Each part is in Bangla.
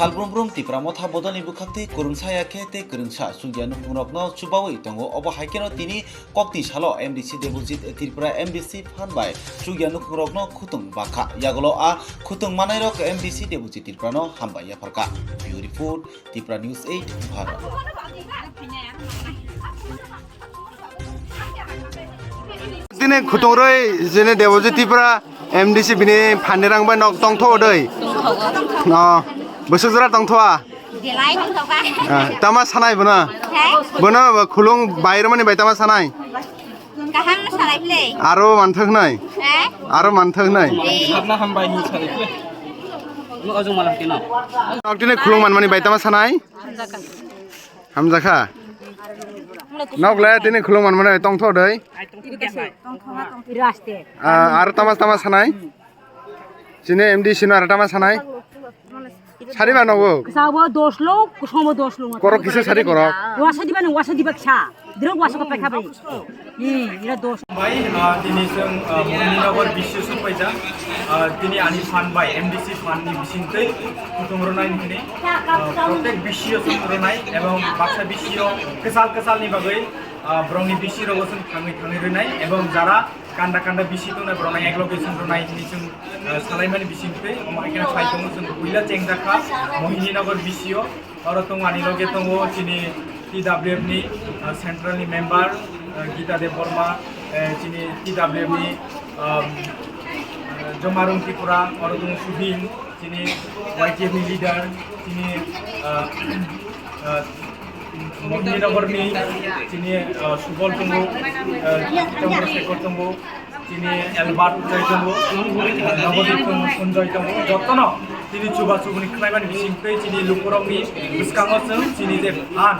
살브롬브롬 디브라모타 보더니 북학티 그릉사야 케테 그릉사 수기한 흥럽너 추바위 동고 어버 하이케너 디니 꼭디 샬로 MDC 데부짓 디브라 MDC 판바이 수기한 흥럽너 쿠퉁 바카 야글로 아 쿠퉁 마나이럭 MDC 데부짓 디브라노 함바야 파카 뷰티풀 디브라 뉴스 8 바로 দিনে খুটংরই যেনে দেবজিতিপরা এমডিসি বিনি ফান্ডেরাং বা নক টংথ দই অ Besar jarak tang tua. Jelai tang tua. Tama sanai bana. Bana khulung bayar mana bay tama sanai. Kahang sanai play. Aro manthak nai. Aro manthak nai. Abna ham bay ni sanai play. Lu ajung malah kena. Naktine khulung man mana bay tama sanai. Hamzah kha. নক লাই তিনি খুলুং মান মানে টং থৌ দই আর তামাস তামাস সানাই চিনে এমডি সিনো আর তামাস সানাই শাড়ি বানাবো? সাব দোষ লোক সম দোষ লোক। কর কিসে শাড়ি কর? ওয়াসা দিবা না ওয়াসা দিবা খা দিরো ওয়াসা কপে খাবে। ই হ্যাঁ, এরা দোষ ভাই তিনি সং মনিনগর বিশ্ব সুপাইজা তিনি আনি ফান বাই এমডিসি ফান নি বিসিনতে কুটুম রনাই নিনে প্রত্যেক বিশ্ব সুপাইজা এবং বাক্সা বিশ্ব কেসাল কেসাল নি বাগৈ ব্রঙে বিশি রগসন থাঙি থাঙি রুনাই এবং যারা কান্ডা কান্ডা বিশি তো না ব্রণাই এক লোকেশন রুনাই নিচুন সালাইমানি বিশিংতে এখানে ফাইতং জন উইলা চেংদাখা মহিনীনগর বিশিও আরও তো আনি লগে তো চিনি সেন্ট্রাল নি মেম্বার গীতা দেব বর্মা চিনি টিডাব্লিউএফনি জমারুম ত্রিপুরা আরও অরদুম সুবিন চিনি ওয়াইটিএফনি লিডার চিনি নগরনী চিনি সুবল তুম্বু শেখরতম্বু চিনি এলবার্ট জয়তম্বু নবদ্বীপ সঞ্জয় তম্বু যত্ন दिनै जुबा सुबुंनिफ्राय माने बिसिनिफ्राय दिनै लुकरंनि गोसोखाङाव जों যে जे फान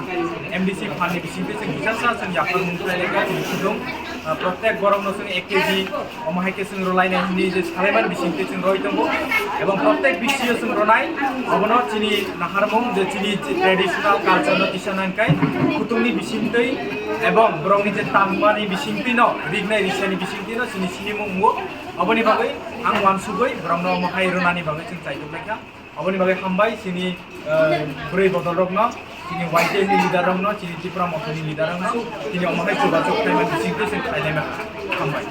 एमडिसि फाननि बिसिनिफ्राय जों गिजार सा जों याफोर मुंफ्राय लेखा दिन्थिदों প্রত্যেক গরম নতুন এক কেজি অমাহাইকে সঙ্গে রলাই নাই যে সালেবার বিশিং সঙ্গে রই দঙ্গ এবং প্রত্যেক বিশ্বের সঙ্গে রনাই অবন চিনি নাহারমং যে চিনি ট্রেডিশনাল কালচার কিষানানকাই কুতুমনি বিশিং এবং ব্রংনি যে তামমানি বিশিং ন রিগনাই রিসানি বিশিং ন চিনি চিনি মুমুও অবনি বাকে আং ওয়ানসুগৈ ব্রংন মহাই রনানি বাকে চিন্তাই kaita aboni bage hambai sini purei botol rokno sini waite ni lidar rokno sini tipra motoni lidar rokno sini omakai coba cok tema disingkri sini kaita hambai